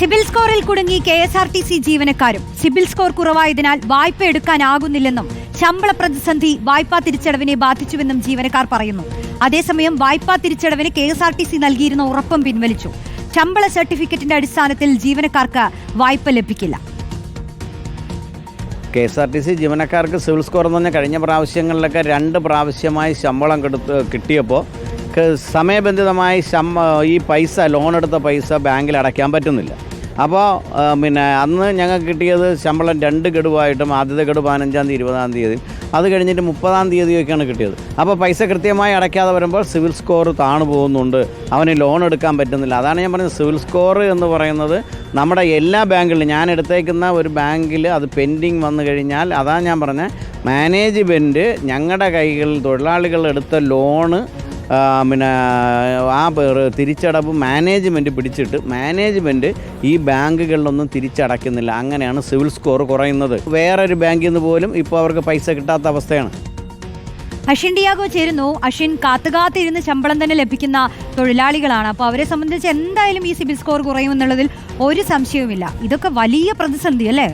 CIBIL സ്കോറിൽ കുടുങ്ങി K S R T C ജീവനക്കാരും സിബിൽ സ്കോർ കുറവായതിനാൽ വായ്പ എടുക്കാനാകുന്നില്ലെന്നും ശമ്പള പ്രതിസന്ധി വായ്പാ തിരിച്ചടവിനെ ബാധിച്ചുവെന്നും ജീവനക്കാർ പറയുന്നു. അതേസമയം വായ്പാ തിരിച്ചടവിന് K S R T C നൽകിയിരുന്ന ഉറപ്പും പിൻവലിച്ചു. ശമ്പള സർട്ടിഫിക്കറ്റിന്റെ അടിസ്ഥാനത്തിൽ ജീവനക്കാർക്ക് വായ്പ ലഭിക്കില്ല. K S R T C ജീവനക്കാർക്ക് സിവിൽ സ്കോർ എന്ന് പറഞ്ഞാൽ കഴിഞ്ഞ പ്രാവശ്യങ്ങളിലൊക്കെ രണ്ട് പ്രാവശ്യമായി ശമ്പളം കെടുത്ത് കിട്ടിയപ്പോൾ സമയബന്ധിതമായി ഈ പൈസ ലോൺ എടുത്ത പൈസ ബാങ്കിൽ അടയ്ക്കാൻ പറ്റുന്നില്ല. അപ്പോൾ പിന്നെ അന്ന് ഞങ്ങൾക്ക് കിട്ടിയത് ശമ്പളം രണ്ട് ഗഡുവായിട്ടും ആദ്യത്തെ ഗഡു പതിനഞ്ചാം തീയതി ഇരുപതാം തീയതി. അത് കഴിഞ്ഞിട്ട് മുപ്പതാം തീയതിയൊക്കെയാണ് കിട്ടിയത്. അപ്പോൾ പൈസ കൃത്യമായി അടയ്ക്കാതെ വരുമ്പോൾ സിവിൽ സ്കോർ താണു പോകുന്നുണ്ട്. അവന് ലോൺ എടുക്കാൻ പറ്റുന്നില്ല. അതാണ് ഞാൻ പറഞ്ഞത്. സിവിൽ സ്കോർ എന്ന് പറയുന്നത് നമ്മുടെ എല്ലാ ബാങ്കുകളിലും ഞാൻ എടുത്തേക്കുന്ന ഒരു ബാങ്കിൽ അത് പെൻഡിങ് വന്നു കഴിഞ്ഞാൽ അതാണ് ഞാൻ പറഞ്ഞത്. മാനേജ്മെന്റ് ഞങ്ങളുടെ കൈകളിൽ തൊഴിലാളികൾ എടുത്ത ലോണ് പിന്നെ ആ തിരിച്ചടവ് മാനേജ്മെന്റ് പിടിച്ചിട്ട് മാനേജ്മെന്റ് ഈ ബാങ്കുകളിലൊന്നും തിരിച്ചടയ്ക്കുന്നില്ല. അങ്ങനെയാണ് സിവിൽ സ്കോർ കുറയുന്നത്. വേറൊരു ബാങ്കിൽ നിന്ന് പോലും ഇപ്പോൾ അവർക്ക് പൈസ കിട്ടാത്ത അവസ്ഥയാണ്. അഷിൻ ഡിയാഗോ ചേരുന്നു. അഷിൻ കാത്തുകാത്തിരുന്ന് ശമ്പളം തന്നെ ലഭിക്കുന്ന തൊഴിലാളികളാണ്. അപ്പോൾ അവരെ സംബന്ധിച്ച് എന്തായാലും ഈ സിബിൽ സ്കോർ കുറയുമെന്നുള്ളതിൽ ഒരു സംശയവുമില്ല. ഇതൊക്കെ വലിയ പ്രതിസന്ധി അല്ലേ?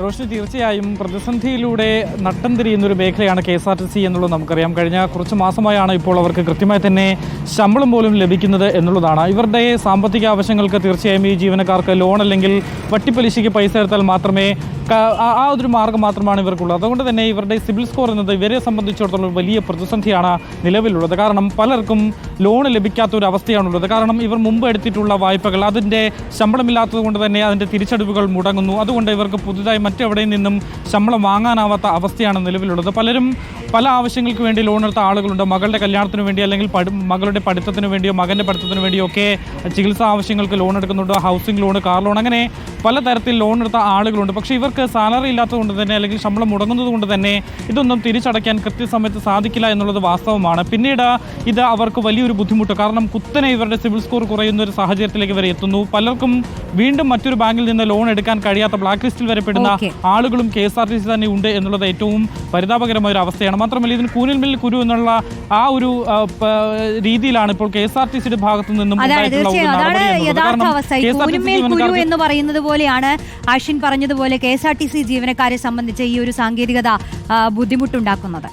റോഷി തീർച്ചയായും പ്രതിസന്ധിയിലൂടെ നട്ടം തിരിയുന്ന ഒരു മേഖലയാണ് K S R T C എന്നുള്ളത് നമുക്കറിയാം. കഴിഞ്ഞ കുറച്ച് മാസമായാണ് ഇപ്പോൾ അവർക്ക് കൃത്യമായി തന്നെ ശമ്പളം പോലും ലഭിക്കുന്നത് എന്നുള്ളതാണ്. ഇവരുടെ സാമ്പത്തിക ആവശ്യങ്ങൾക്ക് തീർച്ചയായും ഈ ജീവനക്കാർക്ക് ലോൺ അല്ലെങ്കിൽ വട്ടിപ്പലിശയ്ക്ക് പൈസ എടുത്താൽ മാത്രമേ ആ ഒരു മാർഗം മാത്രമാണ് ഇവർക്കുള്ളത്. അതുകൊണ്ട് തന്നെ ഇവരുടെ സിബിൽ സ്കോർ എന്നത് ഇവരെ സംബന്ധിച്ചിടത്തോളം വലിയ പ്രതിസന്ധിയാണ് നിലവിലുള്ളത്. കാരണം പലർക്കും ലോൺ ലഭിക്കാത്ത ഒരു അവസ്ഥയാണുള്ളത് കാരണം ഇവർ മുമ്പ് എടുത്തിട്ടുള്ള വായ്പകൾ അതിന്റെ ശമ്പളമില്ലാത്തത് കൊണ്ട് തന്നെ അതിന്റെ തിരിച്ചടവുകൾ മുടങ്ങുന്നു. അതുകൊണ്ട് ഇവർക്ക് പുതുതായി മറ്റെവിടെയും നിന്നും ശമ്പളം വാങ്ങാനാവാത്ത അവസ്ഥയാണ് നിലവിലുള്ളത്. പലരും പല ആവശ്യങ്ങൾക്ക് വേണ്ടി ലോൺ എടുത്ത ആളുകളുണ്ട്. മകളുടെ കല്യാണത്തിന് വേണ്ടി അല്ലെങ്കിൽ മകളുടെ പഠിത്തത്തിന് വേണ്ടിയോ മകന്റെ പഠിത്തത്തിന് വേണ്ടിയോ ഒക്കെ ചികിത്സാ ആവശ്യങ്ങൾക്ക് ലോൺ എടുക്കുന്നുണ്ട്. ഹൗസിംഗ് ലോൺ കാർ ലോൺ അങ്ങനെ പലതരത്തിൽ ലോൺ എടുത്ത ആളുകളുണ്ട്. പക്ഷേ ഇവർക്ക് സാലറി ഇല്ലാത്തതുകൊണ്ട് തന്നെ അല്ലെങ്കിൽ ശമ്പളം മുടങ്ങുന്നത് കൊണ്ട് തന്നെ ഇതൊന്നും തിരിച്ചടയ്ക്കാൻ കൃത്യസമയത്ത് സാധിക്കില്ല എന്നുള്ളത് വാസ്തവമാണ്. പിന്നീട് ഇത് അവർക്ക് വലിയൊരു ബുദ്ധിമുട്ട്. കാരണം കുത്തനെ ഇവരുടെ സിവിൽ സ്കോർ കുറയുന്ന ഒരു സാഹചര്യത്തിലേക്ക് വരെ എത്തുന്നു. പലർക്കും വീണ്ടും മറ്റൊരു ബാങ്കിൽ നിന്ന് ലോൺ എടുക്കാൻ കഴിയാത്ത ബ്ലാക്ക് ലിസ്റ്റിൽ വരെ പെടുന്ന ആളുകളും K S R T C തന്നെ ഉണ്ട് എന്നുള്ളത് ഏറ്റവും പരിതാപകരമായ ഒരു അവസ്ഥയാണ്. മാത്രമല്ല ഇതിന് കൂനിൽ മിൽ കുരു എന്നുള്ള ആ ഒരു രീതിയിലാണ് ഇപ്പോൾ കെ എസ് ആർ ടി സിയുടെ ഭാഗത്തു നിന്നും എന്ന് പറയുന്നത് പോലെയാണ് അഷിൻ പറഞ്ഞതുപോലെ K S R T C ജീവനക്കാരെ സംബന്ധിച്ച് ഈ ഒരു സാങ്കേതികത ബുദ്ധിമുട്ടുണ്ടാക്കുന്നത്.